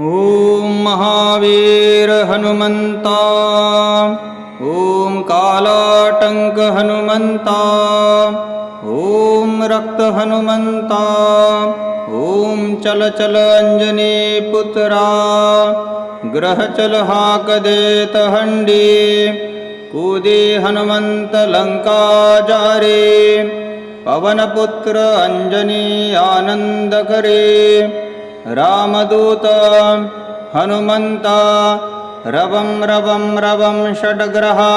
ॐ महावीर हनुमन्ता। ॐ कालाटङ्क हनुमन्ता। ॐ रक्त हनुमन्ता। ॐ चल चल अञ्जनी पुत्रा। ग्रहचल हाकदेत हण्डी। कूदे हनुमन्त लङ्का पवनपुत्र अञ्जनी आनन्दकरे रामदूत हनुमन्त रवं रवं रवं षड्ग्रहा।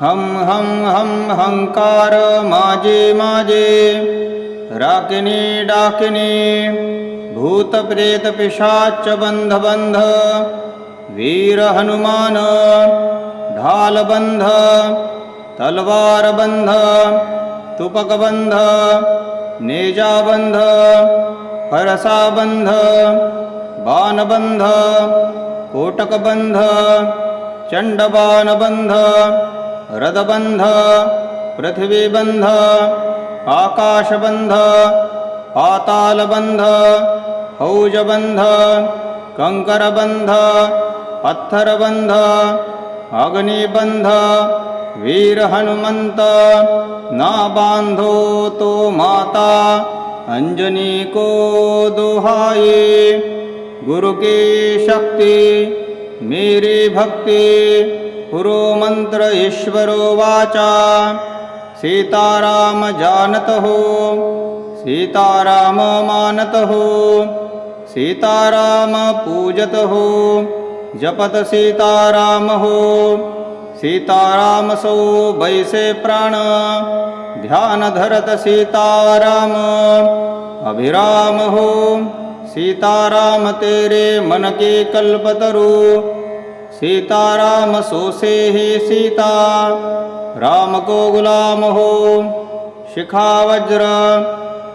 हं हं हं हङ्कार माजे माजे राकिनी डाकिनी भूतप्रेतपिशाच्च बन्ध बन्ध वीरहनुमान ढालबन्ध तलवारबन्ध तुपकबन्ध नेजाबन्ध बंध तलवार बंध तुपक बंध नेजा बंध फरसा बंध बाण बंध कोटक बंध चंडबाण बंध रदबंध पृथ्वी बंध आकाशबंध, पातालबंध हौजबंध कंकरबंध, पत्थरबंध, अग्निबंध वीर हनुमंत ना बांधो तो माता अंजनी को दुहाई गुरु की शक्ति, मेरी भक्ति पुरो मंत्र ईश्वरो वाचा। सीताराम जानत हो, सीताराम मानत हो, सीताराम पूजत हो, जपत सीताराम हो। सीताराम सो बैसे प्राण ध्यान धरत सीताराम अभिराम हो सीताराम तेरे मन के कल्पतरु। सीताराम सोसे ही सीता। राम को गुलाम हो, शिखा वज्र,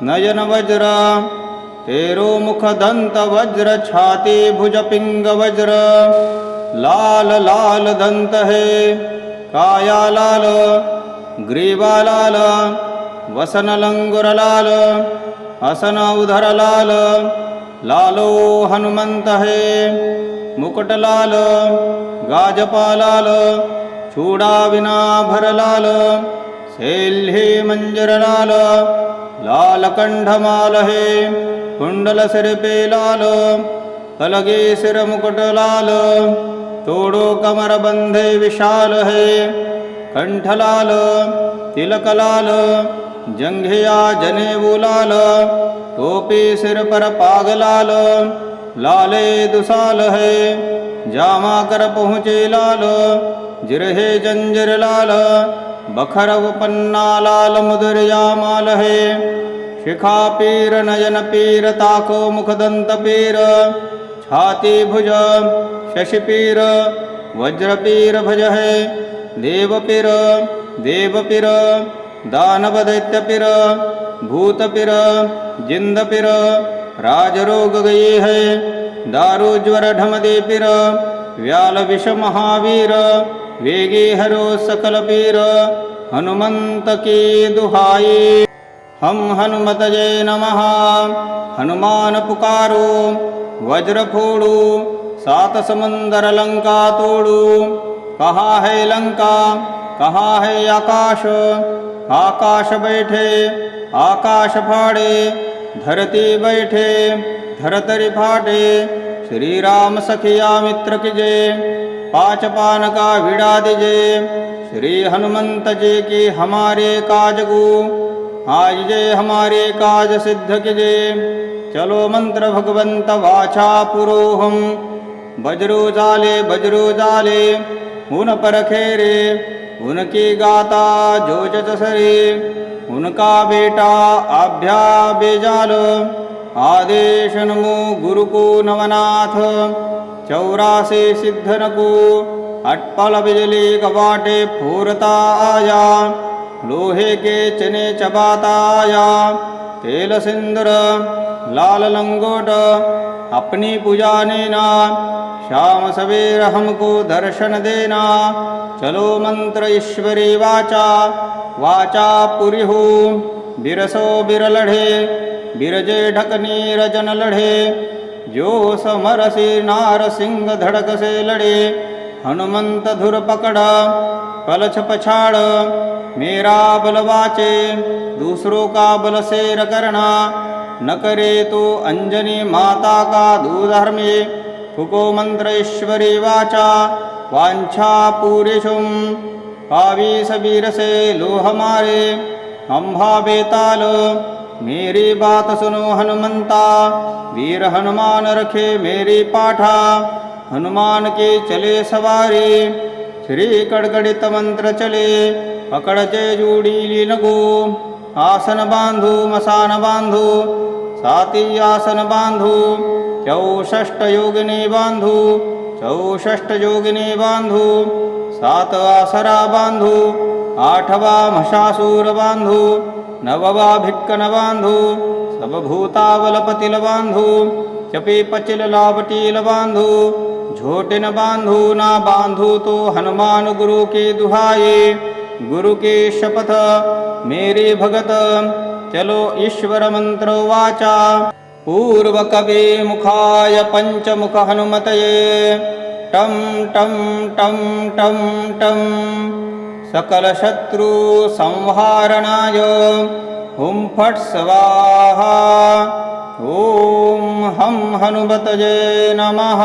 नयन वज्र। तेरो मुख दंत वज्र, छाती भुज पिंग वज्र। लाल लाल दंत है, काया लाल ग्रीवालाल वसनलङ्गुरलाल हसन उधरलाल लालो हनुमन्त हे मुकुटलाल गाजपालाल चूडाविनाभरलाल मञ्जर लाल लालकण्ठमाल हे कुण्डलसिरपे लाल कलगे सिरमुकुटलाल तोडो कमरबन्धे विशाल हे कंठ लाल तिलक लाल जंघिया जनेऊ टोपी सिर पर पाग लाल दुसाल है, जामा कर पहुँचे लाल, जिरहे जंजर लाल, बखर पन्ना लाल मुदरिया माल है। शिखा पीर, नयन पीर, ताको मुखदंत पीर, छाती भुज, शशि पीर, वज्र पीर भज है। देव पीर देव पीर दानव दैत्य पीर भूत पीर जिंद पीर राजरोग गई है दारू ज्वर ढमदे व्याल विष महावीर वेगे हरो सकल पीर हनुमंत की दुहाई हम हनुमत जय नमः। हनुमान पुकारो वज्र फोड़ू सात समंदर लंका तोड़ू कहाँ है लंका, कहाँ है आकाश आकाश बैठे, आकाश फाड़े, धरती बैठे, धरतरी फाटे श्री राम सखिया मित्र कीजे, पाच पान का विड़ा दीजे, श्री हनुमंत जी की हमारे काज गु आज जे हमारे काज सिद्ध कीजे। चलो मंत्र भगवंत वाचा पुरोहम, बजरो जाले बजरो जाले उन पर खेरे उनकी गाता जो जत सरे उनका बेटा आभ्या बेजाल। आदेश नमो गुरु को नवनाथ, चौरासी सिद्धन को अटपल बिजली कबाटे फूरता आया। लोहे के चने चबाता आया, तेल सिंदर, लाल लंगोट, अपनी पुजाने ना शाम सवेर हमको दर्शन देना। चलो मंत्र ईश्वरी वाचा। वाचा पुरी हो, बिरसो बिर लढ़े, बिरजे ढकनी रजन लढ़े। जो समरसी नार सिंह धड़क से लड़े। हनुमंत धुर पकड़ा पलछ पछाड़। मेरा बल वाचे, दूसरों का बल शेर करना। न करे तो अंजनी माता का दूधर्मे फुको मंत्र वाचा वांछा पूरेशुम पावी सबीर से लोह बेताल मेरी बात सुनो हनुमंता। वीर हनुमान रखे मेरी पाठा, हनुमान के चले सवारी। श्री कड़कड़ित मंत्र चले पकड़चे जूडी लीनगो आसन बांधू, मसान बांधू, साती आसन बांधू। चौषष्ट योगिनी बांधू चौषष्ट योगिनी बांधू सात आसरा बांधू आठवा म्हशासूर बांधू नववा भिक्कन बांधू सब भूतावलपतिल बांधू चपी पचिल लावटील बांधू झोटिन बांधू ना बांधू तो हनुमान गुरु के दुहाई गुरु के शपथ, मेरी भगत, चलो ईश्वर मंत्र वाचा। पूर्वकविमुखाय पञ्चमुखहनुमतये टं टं टं टं टं। सकलशत्रुसंहारणाय हुं फट् स्वाहा ॐ हं हनुमतये नमः।